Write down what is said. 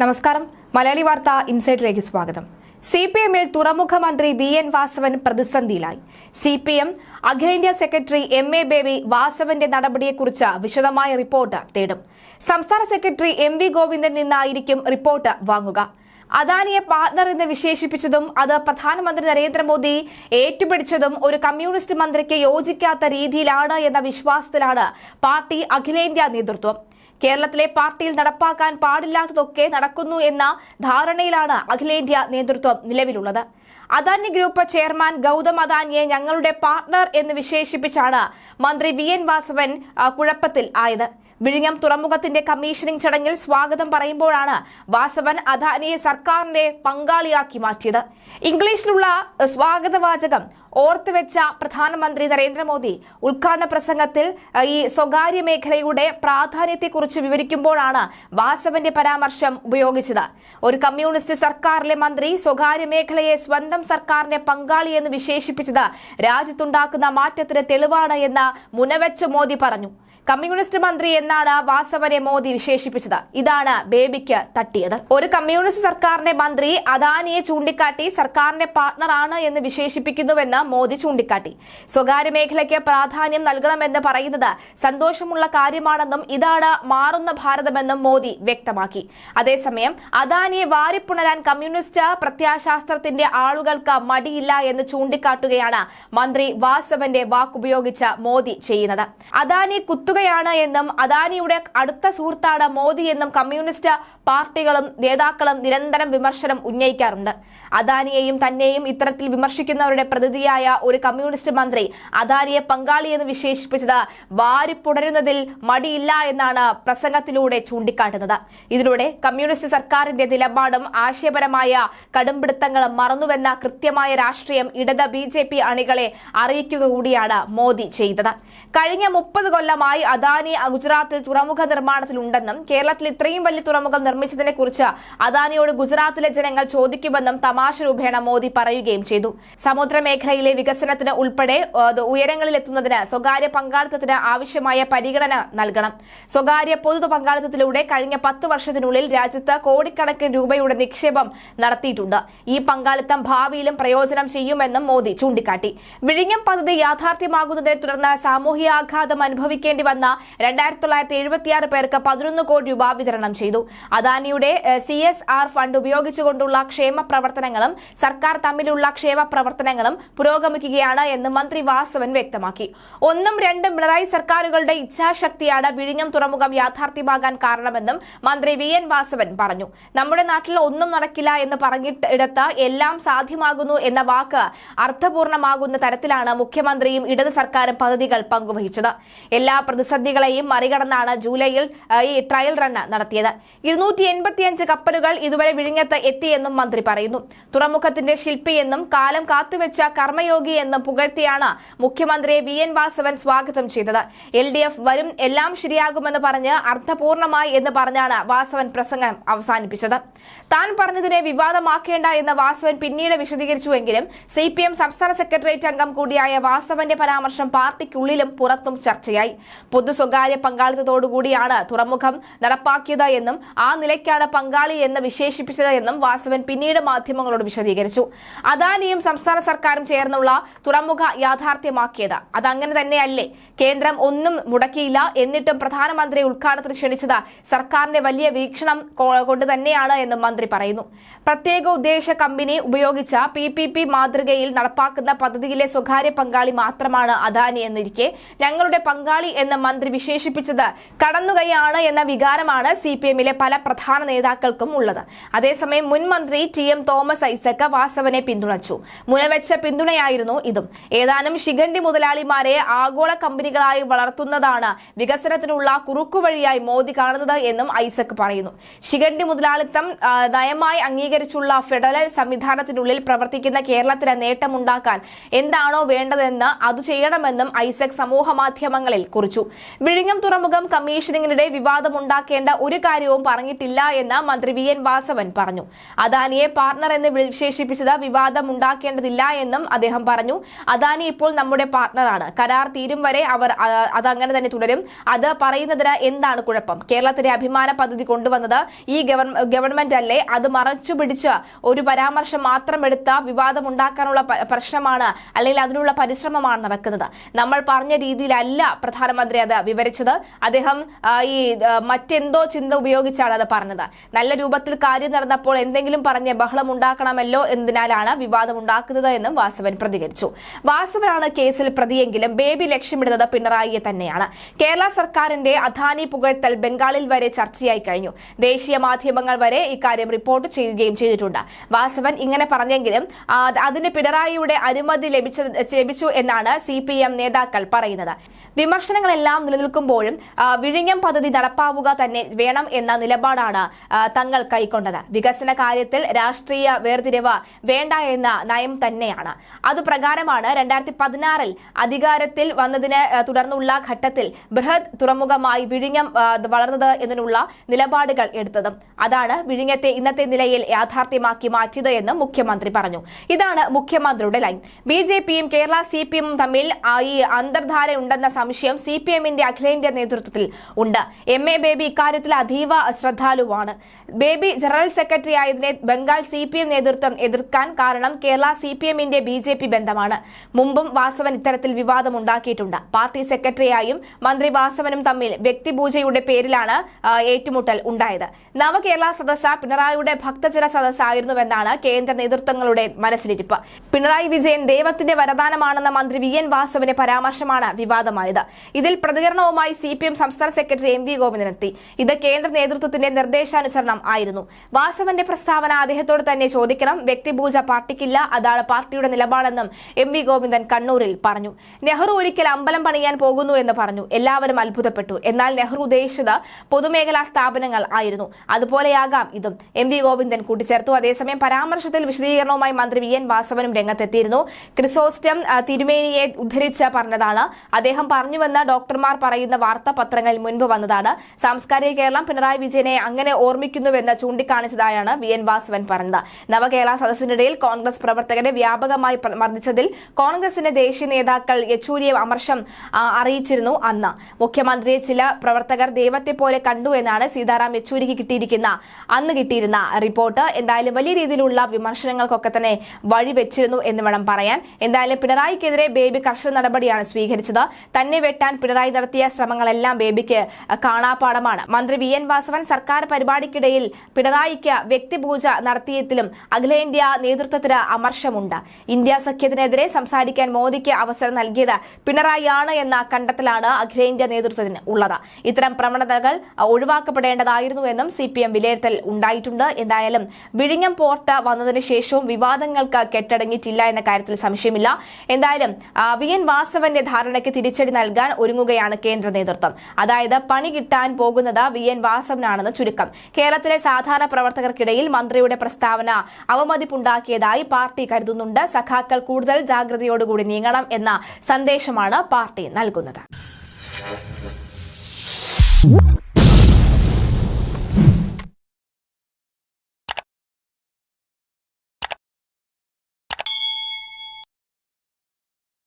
നമസ്കാരം. മലയാളി വാർത്ത ഇൻസൈഡിലേക്ക് സ്വാഗതം. സി പി എമ്മിൽ തുറമുഖ മന്ത്രി വി എൻ വാസവൻ പ്രതിസന്ധിയിലായി. സി പി എം അഖിലേന്ത്യാ സെക്രട്ടറി എം എ ബേബി വാസവന്റെ നടപടിയെക്കുറിച്ച് വിശദമായ റിപ്പോർട്ട് തേടും. സംസ്ഥാന സെക്രട്ടറി എം വി ഗോവിന്ദൻ നിന്നായിരിക്കും റിപ്പോർട്ട് വാങ്ങുക. അദാനിയെ പാർട്ണർ എന്ന് വിശേഷിപ്പിച്ചതും അത് പ്രധാനമന്ത്രി നരേന്ദ്രമോദി ഏറ്റുപിടിച്ചതും ഒരു കമ്മ്യൂണിസ്റ്റ് മന്ത്രിക്ക് യോജിക്കാത്ത രീതിയിലാണ് എന്ന വിശ്വാസത്തിലാണ് പാർട്ടി അഖിലേന്ത്യാ നേതൃത്വം. കേരളത്തിലെ പാർട്ടിയിൽ നടപ്പാക്കാൻ പാടില്ലാത്തതൊക്കെ നടക്കുന്നു എന്ന ധാരണയിലാണ് അഖിലേന്ത്യാ നേതൃത്വം നിലവിലുള്ളത്. അദാനി ഗ്രൂപ്പ് ചെയർമാൻ ഗൗതം അദാനിയെ ഞങ്ങളുടെ പാർട്ണർ എന്ന് വിശേഷിപ്പിച്ചാണ് മന്ത്രി വി എൻ വാസവൻ കുഴപ്പത്തിൽ ആയത്. വിഴിഞ്ഞം തുറമുഖത്തിന്റെ കമ്മീഷനിംഗ് ചടങ്ങിൽ സ്വാഗതം പറയുമ്പോഴാണ് വാസവൻ അദാനിയെ സർക്കാരിന്റെ പങ്കാളിയാക്കി മാറ്റിയത്. ഇംഗ്ലീഷിലുള്ള സ്വാഗതവാചകം ഓർത്തുവെച്ച പ്രധാനമന്ത്രി നരേന്ദ്രമോദി ഉദ്ഘാടന പ്രസംഗത്തിൽ ഈ സ്വകാര്യ മേഖലയുടെ പ്രാധാന്യത്തെക്കുറിച്ച് വിവരിക്കുമ്പോഴാണ് വാസവന്റെ പരാമർശം ഉപയോഗിച്ചത്. ഒരു കമ്മ്യൂണിസ്റ്റ് സർക്കാരിലെ മന്ത്രി സ്വകാര്യ മേഖലയെ സ്വന്തം സർക്കാരിന്റെ പങ്കാളിയെന്ന് വിശേഷിപ്പിച്ചത് രാജ്യത്തുണ്ടാക്കുന്ന മാറ്റത്തിന് തെളിവാണ് എന്ന് മുനവെച്ച് മോദി പറഞ്ഞു. കമ്മ്യൂണിസ്റ്റ് മന്ത്രി എന്നാണ് വാസവനെ മോദി വിശേഷിപ്പിച്ചത്. ഇതാണ് ബേബിക്ക് തട്ടിയത്. ഒരു കമ്മ്യൂണിസ്റ്റ് സർക്കാരിന്റെ മന്ത്രി അദാനിയെ ചൂണ്ടിക്കാട്ടി സർക്കാരിന്റെ പാർട്ണറാണ് എന്ന് വിശേഷിപ്പിക്കുന്നുവെന്ന് മോദി ചൂണ്ടിക്കാട്ടി. സ്വകാര്യ മേഖലയ്ക്ക് പ്രാധാന്യം നൽകണമെന്ന് പറയുന്നത് സന്തോഷമുള്ള കാര്യമാണെന്നും ഇതാണ് മാറുന്ന ഭാരതമെന്നും മോദി വ്യക്തമാക്കി. അതേസമയം അദാനിയെ വാരിപ്പുണരാൻ കമ്മ്യൂണിസ്റ്റ് പ്രത്യാശാസ്ത്രത്തിന്റെ ആളുകൾക്ക് മടിയില്ല എന്ന് ചൂണ്ടിക്കാട്ടുകയാണ് മന്ത്രി വാസവന്റെ വാക്കുപയോഗിച്ച് മോദി ചെയ്യുന്നത്. അദാനി കുത്തുകയാണ് എന്നും അദാനിയുടെ അടുത്ത സുഹൃത്താണ് മോദി എന്നും കമ്മ്യൂണിസ്റ്റ് പാർട്ടികളും നേതാക്കളും നിരന്തരം വിമർശനം ഉന്നയിക്കാറുണ്ട്. അദാനിയെയും തന്നെയും ഇത്തരത്തിൽ വിമർശിക്കുന്നവരുടെ പ്രതിനിധിയായ ഒരു കമ്മ്യൂണിസ്റ്റ് മന്ത്രി അദാനിയെ പങ്കാളി എന്ന് വിശേഷിപ്പിച്ചത് വാരിപ്പുണരുന്നതിൽ മടിയില്ല എന്നാണ് പ്രസംഗത്തിലൂടെ ചൂണ്ടിക്കാട്ടുന്നത്. ഇതിലൂടെ കമ്മ്യൂണിസ്റ്റ് സർക്കാരിന്റെ നിലപാടും ആശയപരമായ കടുംപിടുത്തങ്ങളും മറന്നുവെന്ന കൃത്യമായ രാഷ്ട്രീയം ഇടത് ബി അണികളെ അറിയിക്കുക കൂടിയാണ് മോദി ചെയ്തത്. കഴിഞ്ഞ മുപ്പത് കൊല്ലമായി അദാനി ഗുജറാത്തിൽ തുറമുഖ നിർമ്മാണത്തിലുണ്ടെന്നും കേരളത്തിൽ ഇത്രയും വലിയ തുറമുഖം നിർമ്മിച്ചതിനെ കുറിച്ച് അദാനിയോട് ഗുജറാത്തിലെ ജനങ്ങൾ ചോദിക്കുമെന്നും തമാശ രൂപേണ മോദി പറയുകയും ചെയ്തു. സമുദ്ര മേഖലയിലെ വികസനത്തിന് ഉൾപ്പെടെ ഉയരങ്ങളിലെത്തുന്നതിന് സ്വകാര്യ പങ്കാളിത്തത്തിന് ആവശ്യമായ പരിഗണന നൽകണം. സ്വകാര്യ പൊതു പങ്കാളിത്തത്തിലൂടെ കഴിഞ്ഞ പത്ത് വർഷത്തിനുള്ളിൽ രാജ്യത്ത് കോടിക്കണക്കിന് രൂപയുടെ നിക്ഷേപം നടത്തിയിട്ടുണ്ട്. ഈ പങ്കാളിത്തം ഭാവിയിലും പ്രയോജനം ചെയ്യുമെന്നും മോദി ചൂണ്ടിക്കാട്ടി. വിഴിഞ്ഞം പദ്ധതി യാഥാർത്ഥ്യമാകുന്നതിനെ തുടർന്ന് സാമൂഹ്യാഘാതം അനുഭവിക്കേണ്ടി രണ്ടായിരത്തി തൊള്ളായിരത്തി എഴുപത്തിയാറ് പേർക്ക് പതിനൊന്ന് കോടി രൂപ വിതരണം ചെയ്തു. അദാനിയുടെ സി എസ് ആർ ഫണ്ട് ഉപയോഗിച്ചുകൊണ്ടുള്ള ക്ഷേമ പ്രവർത്തനങ്ങളും സർക്കാർ തമ്മിലുള്ള ക്ഷേമ പ്രവർത്തനങ്ങളും പുരോഗമിക്കുകയാണ് എന്ന് മന്ത്രി വാസവൻ വ്യക്തമാക്കി. ഒന്നും രണ്ടും പിണറായി സർക്കാരുകളുടെ ഇച്ഛാശക്തിയാണ് വിഴിഞ്ഞം തുറമുഖം യാഥാർത്ഥ്യമാകാൻ കാരണമെന്നും മന്ത്രി വി എൻ വാസവൻ പറഞ്ഞു. നമ്മുടെ നാട്ടിൽ ഒന്നും നടക്കില്ല എന്ന് പറഞ്ഞിടത്ത് എല്ലാം സാധ്യമാകുന്നു എന്ന വാക്ക് അർത്ഥപൂർണമാകുന്ന തരത്തിലാണ് മുഖ്യമന്ത്രിയും ഇടത് സർക്കാരും പദ്ധതികൾ പങ്കുവഹിച്ചത്. എല്ലാ പ്രതിസന്ധികളെയും മറികടന്നാണ് ജൂലൈയിൽ ഈ ട്രയൽ റൺ നടത്തിയത്. ഇരുന്നൂറ്റി എൺപത്തിയഞ്ച് കപ്പലുകൾ ഇതുവരെ വിഴിഞ്ഞത്ത് എത്തിയെന്നും മന്ത്രി പറയുന്നു. തുറമുഖത്തിന്റെ ശില്പിയെന്നും കാലം കാത്തുവെച്ച കർമ്മയോഗി എന്നും പുകഴ്ത്തിയാണ് മുഖ്യമന്ത്രിയെ വി എൻ വാസവൻ സ്വാഗതം ചെയ്തത്. എൽ ഡി എഫ് വരും എല്ലാം ശരിയാകുമെന്ന് പറഞ്ഞ് അർത്ഥപൂർണമായി എന്ന് പറഞ്ഞാണ് വാസവൻ പ്രസംഗം അവസാനിപ്പിച്ചത്. താൻ പറഞ്ഞതിനെ വിവാദമാക്കേണ്ട എന്ന് വാസവൻ പിന്നീട് വിശദീകരിച്ചുവെങ്കിലും സി പി എം സംസ്ഥാന സെക്രട്ടേറിയറ്റ് അംഗം കൂടിയായ വാസവന്റെ പരാമർശം പാർട്ടിക്കുള്ളിലും പുറത്തും ചർച്ചയായി. പൊതു സ്വകാര്യ പങ്കാളിത്തത്തോടുകൂടിയാണ് തുറമുഖം നടപ്പാക്കിയത് എന്നും ആ നിലയ്ക്കാണ് പങ്കാളി എന്ന് വിശേഷിപ്പിച്ചത് എന്നും വാസവൻ പിന്നീട് മാധ്യമങ്ങളോട് വിശദീകരിച്ചു. അദാനിയും സംസ്ഥാന സർക്കാരും ചേർന്നുള്ള തുറമുഖ യാഥാർത്ഥ്യമാക്കിയത്. അതങ്ങനെ തന്നെയല്ലേ? കേന്ദ്രം ഒന്നും മുടക്കിയില്ല എന്നിട്ടും പ്രധാനമന്ത്രി ഉദ്ഘാടനത്തിന് ക്ഷണിച്ചത് സർക്കാരിന്റെ വലിയ വീക്ഷണം കൊണ്ട് തന്നെയാണ് എന്നും മന്ത്രി പറയുന്നു. പ്രത്യേക ഉദ്ദേശ കമ്പനി ഉപയോഗിച്ച പി പി പി മാതൃകയിൽ നടപ്പാക്കുന്ന പദ്ധതിയിലെ സ്വകാര്യ പങ്കാളി മാത്രമാണ് അദാനി എന്നിരിക്കെ ഞങ്ങളുടെ പങ്കാളി എന്ന് മന്ത്രി വിശേഷിപ്പിച്ചത്. കടന്നുകൈയാണ് എന്ന വികാരമാണ് സി പി എമ്മിലെ പല പ്രധാന നേതാക്കൾക്കും ഉള്ളത്. അതേസമയം മുൻ മന്ത്രി ടി എം തോമസ് ഐസക് വാസവനെ പിന്തുണച്ചു. മുനവെച്ച പിന്തുണയായിരുന്നു ഇതും. ഏതാനും ശിഖണ്ഡി മുതലാളിമാരെ ആഗോള കമ്പനികളായി വളർത്തുന്നതാണ് വികസനത്തിനുള്ള കുറുക്കുവഴിയായി മോദി കാണുന്നത് എന്നും ഐസക് പറയുന്നു. ശിഖണ്ഡി മുതലാളിത്തം നയമായി അംഗീകരിച്ചുള്ള ഫെഡറൽ സംവിധാനത്തിനുള്ളിൽ പ്രവർത്തിക്കുന്ന കേരളത്തിന് നേട്ടമുണ്ടാക്കാൻ എന്താണോ വേണ്ടതെന്ന് അത് ചെയ്യണമെന്നും ഐസക് സമൂഹ മാധ്യമങ്ങളിൽ കുറിച്ചു. വിഴിഞ്ഞം തുറമുഖം കമ്മീഷനിങ്ങിനിടെ വിവാദമുണ്ടാക്കേണ്ട ഒരു കാര്യവും പറഞ്ഞിട്ടില്ല എന്ന് മന്ത്രി വി എൻ വാസവൻ പറഞ്ഞു. അദാനിയെ പാർട്ണർ എന്ന് വിശേഷിപ്പിച്ചത് വിവാദമുണ്ടാക്കേണ്ടതില്ല എന്നും അദ്ദേഹം പറഞ്ഞു. അദാനി ഇപ്പോൾ നമ്മുടെ പാർട്ണറാണ് കരാർ തീരും വരെ അവർ അതങ്ങനെ തന്നെ തുടരും. അത് പറയുന്നതിന് എന്താണ് കുഴപ്പം? കേരളത്തിലെ അഭിമാന പദ്ധതി കൊണ്ടുവന്നത് ഈ ഗവൺമെന്റ് അല്ലേ? അത് മറച്ചു പിടിച്ച് ഒരു പരാമർശം മാത്രം എടുത്ത വിവാദമുണ്ടാക്കാനുള്ള പ്രശ്നമാണ് അല്ലെങ്കിൽ അതിനുള്ള പരിശ്രമമാണ് നടക്കുന്നത്. നമ്മൾ പറഞ്ഞ രീതിയിലല്ല പ്രധാനമന്ത്രി അത് വിവരിച്ചത്. അദ്ദേഹം ഈ മറ്റെന്തോ ചിന്ത ഉപയോഗിച്ചാണ് അത് പറഞ്ഞത്. നല്ല രൂപത്തിൽ കാര്യം നടന്നപ്പോൾ എന്തെങ്കിലും പറഞ്ഞ് ബഹളം ഉണ്ടാക്കണമല്ലോ എന്നതിനാലാണ് വിവാദം ഉണ്ടാക്കുന്നത് എന്നും വാസവൻ പ്രതികരിച്ചു. വാസവനാണ് കേസിൽ പ്രതിയെങ്കിലും ബേബി ലക്ഷ്യമിടുന്നത് പിണറായിയെ തന്നെയാണ്. കേരള സർക്കാരിന്റെ അധാനി പുകഴ്ത്തൽ ബംഗാളിൽ വരെ ചർച്ചയായി കഴിഞ്ഞു. ദേശീയ മാധ്യമങ്ങൾ വരെ ഇക്കാര്യം റിപ്പോർട്ട് ചെയ്യുകയും ചെയ്തിട്ടുണ്ട്. വാസവൻ ഇങ്ങനെ പറഞ്ഞെങ്കിലും അതിന് പിണറായിയുടെ അനുമതി ലഭിച്ചു എന്നാണ് സി നേതാക്കൾ പറയുന്നത്. വിമർശനങ്ങളെല്ലാം നിലനിൽക്കുമ്പോഴും വിഴിഞ്ഞം പദ്ധതി നടപ്പാവുക തന്നെ വേണം എന്ന നിലപാടാണ് തങ്ങൾ കൈക്കൊണ്ടത്. വികസന കാര്യത്തിൽ രാഷ്ട്രീയ വേർതിരിവ് വേണ്ട എന്ന നയം തന്നെയാണ്. അതുപ്രകാരമാണ് രണ്ടായിരത്തി പതിനാറിൽ അധികാരത്തിൽ വന്നതിന് തുടർന്നുള്ള ഘട്ടത്തിൽ ബൃഹത് തുറമുഖമായി വിഴിഞ്ഞം വളർന്നത് എന്നതിനുള്ള നിലപാടുകൾ എടുത്തതും അതാണ് വിഴിഞ്ഞത്തെ ഇന്നത്തെ നിലയിൽ യാഥാർത്ഥ്യമാക്കി മാറ്റിയത് എന്ന് മുഖ്യമന്ത്രി പറഞ്ഞു. ഇതാണ് മുഖ്യമന്ത്രിയുടെ ലൈൻ. ബി ജെ പിയും കേരള സി പി എമ്മും തമ്മിൽ ഈ അന്തർധാര ഉണ്ടെന്ന സംശയം സി പി എമ്മിന്റെ അഖിലേന്ത്യാ നേതൃത്വത്തിൽ ഉണ്ട്. എം എ ബേബി ഇക്കാര്യത്തിൽ അതീവ ശ്രദ്ധാലുവാണ്. ബേബി ജനറൽ സെക്രട്ടറി ആയതിനെ ബംഗാൾ സി പി എം നേതൃത്വം എതിർക്കാൻ കാരണം കേരള സി പി എമ്മിന്റെ ബി ജെ പി ബന്ധമാണ്. മുമ്പും വാസവൻ ഇത്തരത്തിൽ വിവാദമുണ്ടാക്കിയിട്ടുണ്ട്. പാർട്ടി സെക്രട്ടറിയായും മന്ത്രി വാസവനും തമ്മിൽ വ്യക്തിപൂജയുടെ പേരിലാണ് ഏറ്റുമുട്ടൽ ഉണ്ടായത്. നവകേരള സദസ്സ പിണറായിയുടെ ഭക്തജന സദസ്സായിരുന്നുവെന്നാണ് കേന്ദ്ര നേതൃത്വങ്ങളുടെ മനസ്സിലിരിപ്പ്. പിണറായി വിജയൻ ദൈവത്തിന്റെ വരദാനമാണെന്ന മന്ത്രി വി എൻ വാസവന്റെ പരാമർശമാണ് വിവാദമായത്. ഇതിൽ പ്രതികരണവുമായി സി പി എം സംസ്ഥാന സെക്രട്ടറി എം വി ഗോവിന്ദനെത്തി ഇത് കേന്ദ്ര നേതൃത്വത്തിന്റെ നിർദ്ദേശാനുസരണം ആയിരുന്നു. വാസവന്റെ പ്രസ്താവന അദ്ദേഹത്തോട് തന്നെ ചോദിക്കണം. വ്യക്തിപൂജ പാർട്ടിക്കില്ല. അതാണ് പാർട്ടിയുടെ നിലപാടെന്നും എം വി ഗോവിന്ദൻ കണ്ണൂരിൽ പറഞ്ഞു. നെഹ്റു ഒരിക്കൽ അമ്പലം പണിയാൻ പോകുന്നു എന്ന് പറഞ്ഞു. എല്ലാവരും അത്ഭുതപ്പെട്ടു. എന്നാൽ നെഹ്റു ഉദ്ദേശിച്ചത് പൊതുമേഖലാ സ്ഥാപനങ്ങൾ ആയിരുന്നു. അതുപോലെയാകാം ഇതും. എം വി ഗോവിന്ദൻ കൂട്ടിച്ചേർത്തു. അതേസമയം പരാമർശത്തിൽ വിശദീകരണവുമായി മന്ത്രി വി എൻ വാസവനും രംഗത്തെത്തിയിരുന്നു. ക്രിസോസ്റ്റം തിരുമേനിയെ ഉദ്ധരിച്ച് പറഞ്ഞതാണ്. അദ്ദേഹം പറഞ്ഞുവെന്ന് ഡോക്ടർമാർ പറയുന്ന വാർത്താപത്രങ്ങളിൽ മുൻപ് വന്നതാണ്. സാംസ്കാരിക കേരളം പിണറായി വിജയനെ അങ്ങനെ ഓർമ്മിക്കുന്നുവെന്ന് ചൂണ്ടിക്കാണിച്ചതായാണ് വി എൻ വാസവൻ പറഞ്ഞത്. നവകേരള സദസ്സിനിടയിൽ കോൺഗ്രസ് പ്രവർത്തകരെ വ്യാപകമായി മർദ്ദിച്ചതിൽ കോൺഗ്രസിന്റെ ദേശീയ നേതാക്കൾ യെച്ചൂരിയെ അമർഷം അറിയിച്ചിരുന്നു അന്ന്. മുഖ്യമന്ത്രിയെ ചില പ്രവർത്തകർ ദൈവത്തെ പോലെ കണ്ടു എന്നാണ് സീതാറാം യെച്ചൂരിക്ക് കിട്ടിയിരിക്കുന്ന അന്ന് കിട്ടിയിരുന്ന റിപ്പോർട്ട്. എന്തായാലും വലിയ രീതിയിലുള്ള വിമർശനങ്ങൾക്കൊക്കെ തന്നെ വഴിവെച്ചിരുന്നു എന്ന് വേണം പറയാൻ. എന്തായാലും പിണറായിക്കെതിരെ ബേബി കർശന നടപടിയാണ് സ്വീകരിച്ചത്. തന്നെ വെട്ടാൻ പിണറായി നടത്തിയ ശ്രമങ്ങളെല്ലാം ബേബിക്ക് കാണാപ്പാടമാണ് മന്ത്രി വി. എൻ. വാസവൻ സർക്കാർ പരിപാടിക്കിടയിൽ പിണറായിക്ക് വ്യക്തിപൂജ നടത്തിയതിലും അഖിലേന്ത്യാ നേതൃത്വത്തിന് അമർഷമുണ്ട് ഇന്ത്യ സഖ്യത്തിനെതിരെ സംസാരിക്കാൻ മോദിക്ക് അവസരം നൽകിയത് പിണറായിയാണ് എന്ന കണ്ടെത്തലാണ് അഖിലേന്ത്യാ നേതൃത്വത്തിന് ഉള്ളത്. ഇത്തരം പ്രവണതകൾ ഒഴിവാക്കപ്പെടേണ്ടതായിരുന്നുവെന്നും സി പി എം വിലയിരുത്തൽ ഉണ്ടായിട്ടുണ്ട്. എന്തായാലും വിഴിഞ്ഞം പോർട്ട് വന്നതിന് ശേഷവും വിവാദങ്ങൾക്ക് കെട്ടടങ്ങിയിട്ടില്ല എന്ന കാര്യത്തിൽ സംശയമില്ല. എന്തായാലും വി. എൻ. വാസവന്റെ ധാരണയ്ക്ക് തിരിച്ചടി നൽകാൻ ഒരുങ്ങുകയാണ് കേന്ദ്ര നേതൃത്വം. അതായത് പണി കിട്ടാൻ പോകുന്നത് വി എൻ വാസവനാണെന്ന് ചുരുക്കം. കേരളത്തിലെ സാധാരണ പ്രവർത്തകർക്കിടയിൽ മന്ത്രിയുടെ പ്രസ്താവന അവമതിപ്പുണ്ടാക്കിയതായി പാർട്ടി കരുതുന്നുണ്ട്. സഖാക്കൾ കൂടുതൽ ജാഗ്രതയോടുകൂടി നീങ്ങണം എന്ന സന്ദേശമാണ് പാർട്ടി നൽകുന്നത്.